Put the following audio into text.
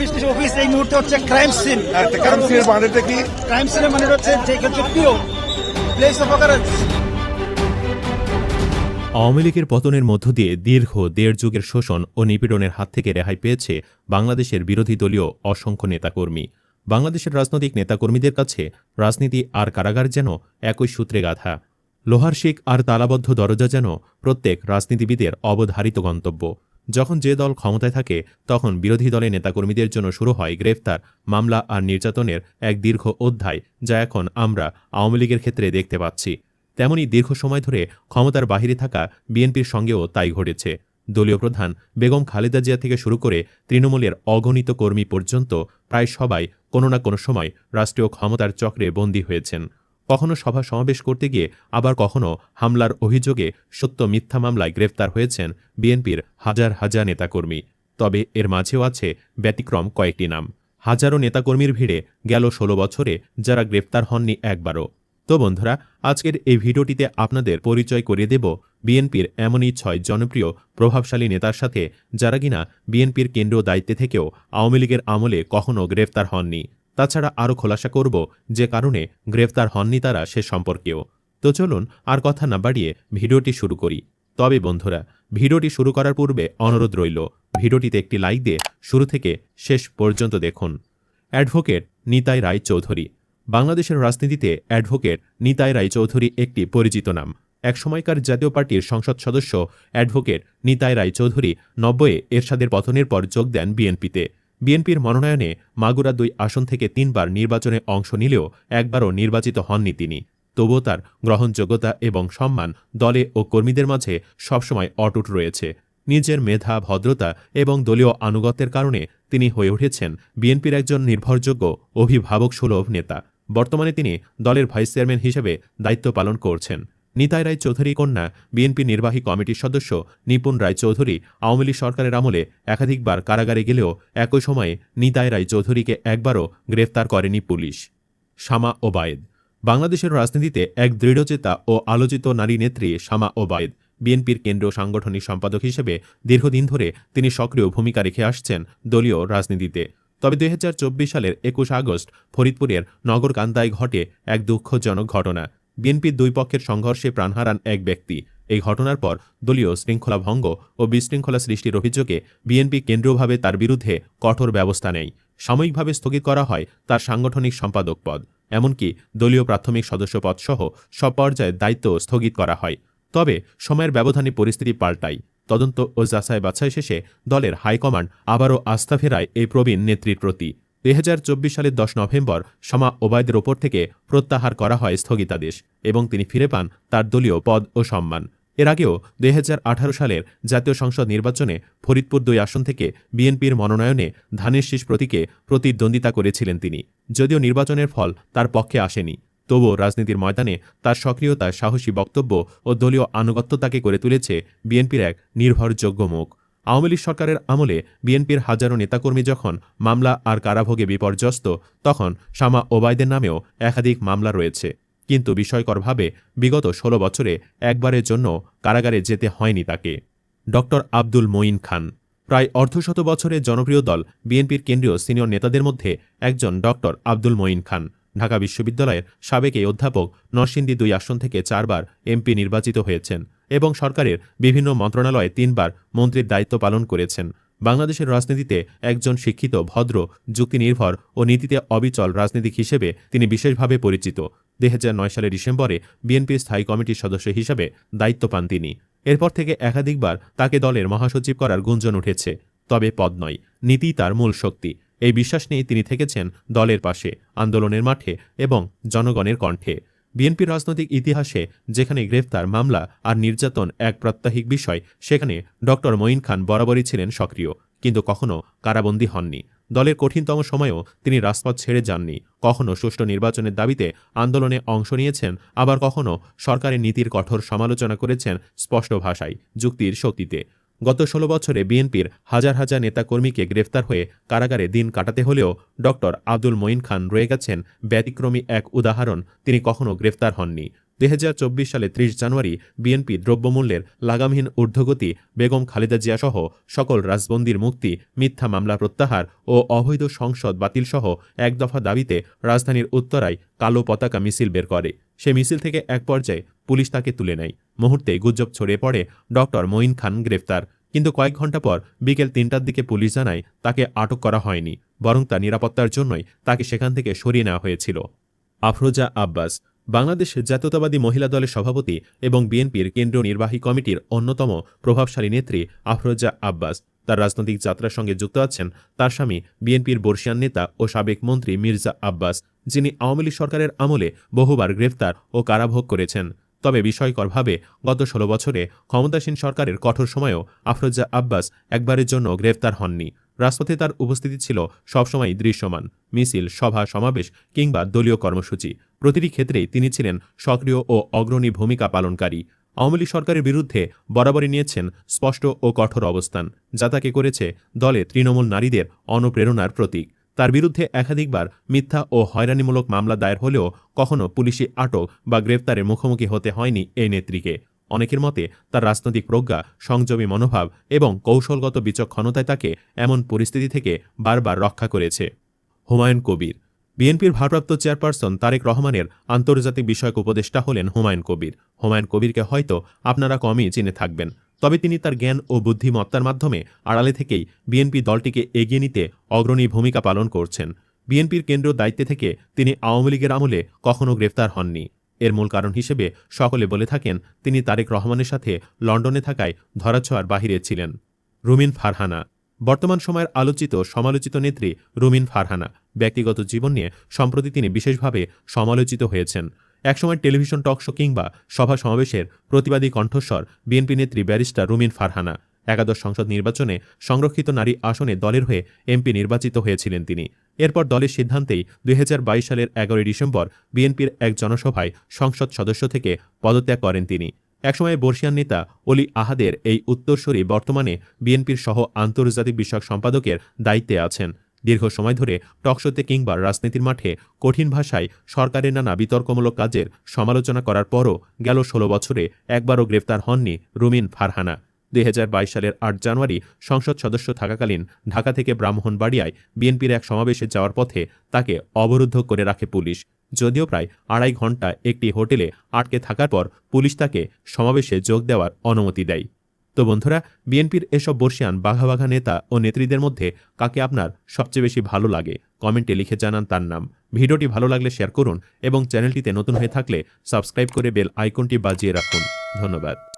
Office office এই মুহূর্তে হচ্ছে ক্রাইম সিন একটা কাউন্সিলের মানেটা কি? ক্রাইম সিনের মানে হচ্ছে যে হচ্ছে প্রিয় প্লেস অফ অকারেন্স আওয়ামী লীগের পতনের মধ্য দিয়ে দীর্ঘ দেড় যুগের শোষণ ও নিপীড়নের হাত থেকে রেহাই পেয়েছে বাংলাদেশের বিরোধী দলীয় অসংখ্য নেতাকর্মী। বাংলাদেশের রাজনৈতিক নেতাকর্মীদের কাছে রাজনীতি আর কারাগার যেন একই সূত্রে গাথা। লোহার শিক আর তালাবদ্ধ দরজা যেন প্রত্যেক রাজনীতিবিদের অবধারিত গন্তব্য। যখন যে দল ক্ষমতায় থাকে, তখন বিরোধী দলের নেতাকর্মীদের জন্য শুরু হয় গ্রেফতার, মামলা আর নির্যাতনের এক দীর্ঘ অধ্যায় যা এখন আমরা আওয়ামী লীগের ক্ষেত্রে দেখতে পাচ্ছি। তেমনি দীর্ঘ সময় ধরে ক্ষমতার বাহিরে থাকা বিএনপির সঙ্গেও তাই ঘটেছে। দলীয় প্রধান বেগম খালেদা জিয়া থেকে শুরু করে তৃণমূলের অগণিত কর্মী পর্যন্ত প্রায় সবাই কোনো না কোনো সময় রাষ্ট্রীয় ক্ষমতার চক্রে বন্দী হয়েছেন। কখনো সভা সমাবেশ করতে গিয়ে আবার কখনো হামলার অভিযোগে সত্য মিথ্যা মামলায় গ্রেফতার হয়েছেন বিএনপির হাজার হাজার নেতাকর্মী। তবে এর মাঝেও আছে ব্যতিক্রম কয়েকটি নাম। হাজারো নেতাকর্মীর ভিড়ে গেল ষোলো বছরে যারা গ্রেফতার হননি একবারও। তো বন্ধুরা, আজকের এই ভিডিওটিতে আপনাদের পরিচয় করিয়ে দেব বিএনপির এমনই ছয় জনপ্রিয় প্রভাবশালী নেতার সাথে যারা কিনা বিএনপির কেন্দ্রীয় দায়িত্বে থেকেও আওয়ামী লীগের আমলে কখনও গ্রেফতার হননি। তাছাড়া আরও খোলাসা করব যে কারণে গ্রেফতার হননি তারা সে সম্পর্কেও। তো চলুন আর কথা না বাড়িয়ে ভিডিওটি শুরু করি। তবে বন্ধুরা, ভিডিওটি শুরু করার পূর্বে অনুরোধ রইল, ভিডিওটিতে একটি লাইক দিয়ে শুরু থেকে শেষ পর্যন্ত দেখুন। অ্যাডভোকেট নিতাই রায় চৌধুরী বাংলাদেশের রাজনীতিতে অ্যাডভোকেট নিতাই রায় চৌধুরী একটি পরিচিত নাম। একসময়কার জাতীয় পার্টির সংসদ সদস্য অ্যাডভোকেট নিতাই রায় চৌধুরী নব্বইয়ে এরশাদের পতনের পর যোগ দেন বিএনপিতে। বিএনপির মনোনয়নে মাগুরা দুই আসন থেকে তিনবার নির্বাচনে অংশ নিলেও একবারও নির্বাচিত হননি তিনি। তবুও তার গ্রহণযোগ্যতা এবং সম্মান দলে ও কর্মীদের মাঝে সবসময় অটুট রয়েছে। নিজের মেধা, ভদ্রতা এবং দলীয় আনুগত্যের কারণে তিনি হয়ে উঠেছেন বিএনপির একজন নির্ভরযোগ্য অভিভাবক সুলভ নেতা। বর্তমানে তিনি দলের ভাইস চেয়ারম্যান হিসেবে দায়িত্ব পালন করছেন। নিতাই রায় চৌধুরী কন্যা, বিএনপি নির্বাহী কমিটির সদস্য নিপুণ রায় চৌধুরী আওয়ামী লীগ সরকারের আমলে একাধিকবার কারাগারে গেলেও একই সময়ে নিতাই রায় চৌধুরীকে একবারও গ্রেফতার করেনি পুলিশ। শামা ওবায়েদ। বাংলাদেশের রাজনীতিতে এক দৃঢ়চেতা ও আলোচিত নারী নেত্রী শামা ওবায়েদ বিএনপির কেন্দ্রীয় সাংগঠনিক সম্পাদক হিসেবে দীর্ঘদিন ধরে তিনি সক্রিয় ভূমিকা রেখে আসছেন দলীয় রাজনীতিতে। তবে দুই হাজার চব্বিশ সালের একুশ আগস্ট ফরিদপুরের নগরকান্দায় ঘটে এক দুঃখজনক ঘটনা। বিএনপির দুই পক্ষের সংঘর্ষে প্রাণ হারান এক ব্যক্তি। এই ঘটনার পর দলীয় শৃঙ্খলা ভঙ্গ ও বিশৃঙ্খলা সৃষ্টির অভিযোগে বিএনপি কেন্দ্রীয়ভাবে তার বিরুদ্ধে কঠোর ব্যবস্থা নেয় সাময়িকভাবে স্থগিত করা হয় তার সাংগঠনিক সম্পাদক পদ। এমনকি দলীয় প্রাথমিক সদস্য পদসহ সব পর্যায়ে দায়িত্ব স্থগিত করা হয়। তবে সময়ের ব্যবধানে পরিস্থিতি পাল্টায়। তদন্ত ও যাচাই বাছাই শেষে দলের হাইকমান্ড আবারও আস্থা ফেরায় এই প্রবীণ নেত্রীর প্রতি। দুই হাজার চব্বিশ সালের দশ নভেম্বর শামা ওবায়দের ওপর থেকে প্রত্যাহার করা হয় স্থগিতাদেশ এবং তিনি ফিরে পান তার দলীয় পদ ও সম্মান। এর আগেও দুই হাজার আঠারো সালের জাতীয় সংসদ নির্বাচনে ফরিদপুর দুই আসন থেকে বিএনপির মনোনয়নে ধানের শীষ প্রতীকে প্রতিদ্বন্দ্বিতা করেছিলেন তিনি। যদিও নির্বাচনের ফল তার পক্ষে আসেনি, তবুও রাজনীতির ময়দানে তার সক্রিয়তা, সাহসী বক্তব্য ও দলীয় আনুগত্য তাকে করে তুলেছে বিএনপির এক নির্ভরযোগ্য মুখ। আওয়ামী লীগ সরকারের আমলে বিএনপির হাজারো নেতাকর্মী যখন মামলা আর কারাভোগে বিপর্যস্ত, তখন শামা ওবায়দের নামেও একাধিক মামলা রয়েছে। কিন্তু বিস্ময়করভাবে বিগত ষোলো বছরে একবারের জন্য কারাগারে যেতে হয়নি তাকে। ড. আব্দুল মঈন খান। প্রায় অর্ধশত বছরের জনপ্রিয় দল বিএনপির কেন্দ্রীয় সিনিয়র নেতাদের মধ্যে একজন ড. আব্দুল মঈন খান। ঢাকা বিশ্ববিদ্যালয়ের সাবেক এই অধ্যাপক নরসিংদী দুই আসন থেকে চারবার এমপি নির্বাচিত হয়েছেন এবং সরকারের বিভিন্ন মন্ত্রণালয়ে তিনবার মন্ত্রীর দায়িত্ব পালন করেছেন। বাংলাদেশের রাজনীতিতে একজন শিক্ষিত, ভদ্র, যুক্তিনির্ভর ও নীতিতে অবিচল রাজনীতিক হিসেবে তিনি বিশেষভাবে পরিচিত। দুই সালের ডিসেম্বরে বিএনপির স্থায়ী কমিটির সদস্য হিসেবে দায়িত্ব পান তিনি। এরপর থেকে একাধিকবার তাকে দলের মহাসচিব করার গুঞ্জন উঠেছে। তবে পদ নয়, নীতিই তার মূল শক্তি। এই বিশ্বাস নিয়ে তিনি থেকেছেন দলের পাশে, আন্দোলনের মাঠে এবং জনগণের কণ্ঠে। বিএনপির রাজনৈতিক ইতিহাসে যেখানে গ্রেফতার, মামলা আর নির্যাতন এক প্রাত্যহিক বিষয়, সেখানে ড মঈন খান বরাবরই ছিলেন সক্রিয়, কিন্তু কখনও কারাবন্দী হননি। দলের কঠিনতম সময়েও তিনি রাজপথ ছেড়ে যাননি। কখনও সুষ্ঠু নির্বাচনের দাবিতে আন্দোলনে অংশ নিয়েছেন, আবার কখনও সরকারের নীতির কঠোর সমালোচনা করেছেন স্পষ্ট ভাষায়, যুক্তির শক্তিতে। গত ষোলো বছরে বিএনপির হাজার হাজার নেতাকর্মীকে গ্রেফতার হয়ে কারাগারে দিন কাটাতে হলেও ড আব্দুল মঈন খান রয়ে গেছেন ব্যতিক্রমী এক উদাহরণ। তিনি কখনও গ্রেফতার হননি। দু হাজার চব্বিশ সালে ত্রিশ জানুয়ারি বিএনপি দ্রব্যমূল্যের লাগামহীন ঊর্ধ্বগতি, বেগম খালেদা জিয়াসহ সকল রাজবন্দির মুক্তি, মিথ্যা মামলা প্রত্যাহার ও অবৈধ সংসদ বাতিলসহ এক দফা দাবিতে রাজধানীর উত্তরায় কালো পতাকা মিছিল বের করে। সে মিছিল থেকে এক পর্যায়ে পুলিশ তাকে তুলে নেয়। মুহূর্তে গুজব ছড়িয়ে পড়ে ডক্টর মঈন খান গ্রেফতার। কিন্তু কয়েক ঘণ্টা পর বিকেল তিনটার দিকে পুলিশ জানায় তাকে আটক করা হয়নি, বরং তার নিরাপত্তার জন্যই তাকে সেখান থেকে সরিয়ে নেওয়া হয়েছিল। আফরোজা আব্বাস, বাংলাদেশ জাতীয়তাবাদী মহিলা দলের সভাপতি এবং বিএনপির কেন্দ্রীয় নির্বাহী কমিটির অন্যতম প্রভাবশালী নেত্রী আফরোজা আব্বাস তার রাজনৈতিক যাত্রার সঙ্গে যুক্ত আছেন তার স্বামী বিএনপির বর্ষিয়ান নেতা ও সাবেক মন্ত্রী মির্জা আব্বাস, যিনি আওয়ামী লীগ সরকারের আমলে বহুবার গ্রেফতার ও কারাভোগ করেছেন। তবে বিষয়করভাবে গত ষোলো বছরে ক্ষমতাসীন সরকারের কঠোর সময়েও আফরোজা আব্বাস একবারের জন্য গ্রেফতার হননি। রাজপথে তার উপস্থিতি ছিল সবসময় দৃশ্যমান। মিছিল, সভা, সমাবেশ কিংবা দলীয় কর্মসূচি। প্রতিটি ক্ষেত্রেই তিনি ছিলেন সক্রিয় ও অগ্রণী ভূমিকা পালনকারী। আওয়ামী লীগ সরকারের বিরুদ্ধে বরাবরই নিয়েছেন স্পষ্ট ও কঠোর অবস্থান, যা তাকে করেছে দলে তৃণমূল নারীদের অনুপ্রেরণার প্রতীক। তার বিরুদ্ধে একাধিকবার মিথ্যা ও হয়রানিমূলক মামলা দায়ের হলেও কখনো পুলিশি আটক বা গ্রেপ্তারের মুখোমুখি হতে হয়নি এই নেত্রীকে। অনেকের মতে তার রাজনৈতিক প্রজ্ঞা, সংযমী মনোভাব এবং কৌশলগত বিচক্ষণতায় তাকে এমন পরিস্থিতি থেকে বারবার রক্ষা করেছে। হুমায়ুন কবির বিএনপির ভারপ্রাপ্ত চেয়ারপারসন তারেক রহমানের আন্তর্জাতিক বিষয়ক উপদেষ্টা হলেন হুমায়ুন কবির। হুমায়ুন কবিরকে হয়তো আপনারা কমই চিনে থাকবেন। তবে তিনি তার জ্ঞান ও বুদ্ধিমত্তার মাধ্যমে আড়ালে থেকেই বিএনপি দলটিকে এগিয়ে নিতে অগ্রণী ভূমিকা পালন করছেন। বিএনপির কেন্দ্রীয় দায়িত্বে থেকে তিনি আওয়ামী লীগের আমলে কখনও গ্রেফতার হননি। এর মূল কারণ হিসেবে সকলে বলে থাকেন, তিনি তারেক রহমানের সাথে লন্ডনে থাকায় ধরাছোঁয়ার বাহিরে ছিলেন। রুমিন ফারহানা বর্তমান সময়ের আলোচিত সমালোচিত নেত্রী রুমিন ফারহানা। ব্যক্তিগত জীবন নিয়ে সম্প্রতি তিনি বিশেষভাবে সমালোচিত হয়েছেন। একসময় টেলিভিশন টকশো কিংবা সভা সমাবেশের প্রতিবাদী কণ্ঠস্বর বিএনপি নেত্রী ব্যারিস্টার রুমিন ফারহানা। একাদশ সংসদ নির্বাচনে সংরক্ষিত নারী আসনে দলের হয়ে এমপি নির্বাচিত হয়েছিলেন তিনি। এরপর দলের সিদ্ধান্তেই দুই হাজার বাইশ সালের এগারোই ডিসেম্বর বিএনপির এক জনসভায় সংসদ সদস্য থেকে পদত্যাগ করেন তিনি। একসময় বর্ষিয়ান নেতা অলি আহাদের এই উত্তরসূরি বর্তমানে বিএনপির সহ আন্তর্জাতিক বিষয়ক সম্পাদকের দায়িত্বে আছেন। দীর্ঘ সময় ধরে টকশোতে কিংবা রাজনীতির মাঠে কঠিন ভাষায় সরকারের নানা বিতর্কমূলক কাজের সমালোচনা করার পরও গেল ষোলো বছরে একবারও গ্রেফতার হননি রুমিন ফারহানা। দুই হাজার বাইশ সালের আট জানুয়ারি সংসদ সদস্য থাকাকালীন ঢাকা থেকে ব্রাহ্মণবাড়িয়ায় বিএনপির এক সমাবেশে যাওয়ার পথে তাকে অবরুদ্ধ করে রাখে পুলিশ। যদিও প্রায় আড়াই ঘণ্টা একটি হোটেলে আটকে থাকার পর পুলিশ তাকে সমাবেশে যোগ দেওয়ার অনুমতি দেয়। তো বন্ধুরা, বিএনপির এসব বর্ষিয়ান বাঘা বাঘা নেতা ও নেত্রীদের মধ্যে কাকে আপনার সবচেয়ে বেশি ভালো লাগে? কমেন্টে লিখে জানান তার নাম। ভিডিওটি ভালো লাগলে শেয়ার করুন এবং চ্যানেলটিতে নতুন হয়ে থাকলে সাবস্ক্রাইব করে বেল আইকনটি বাজিয়ে রাখুন। ধন্যবাদ।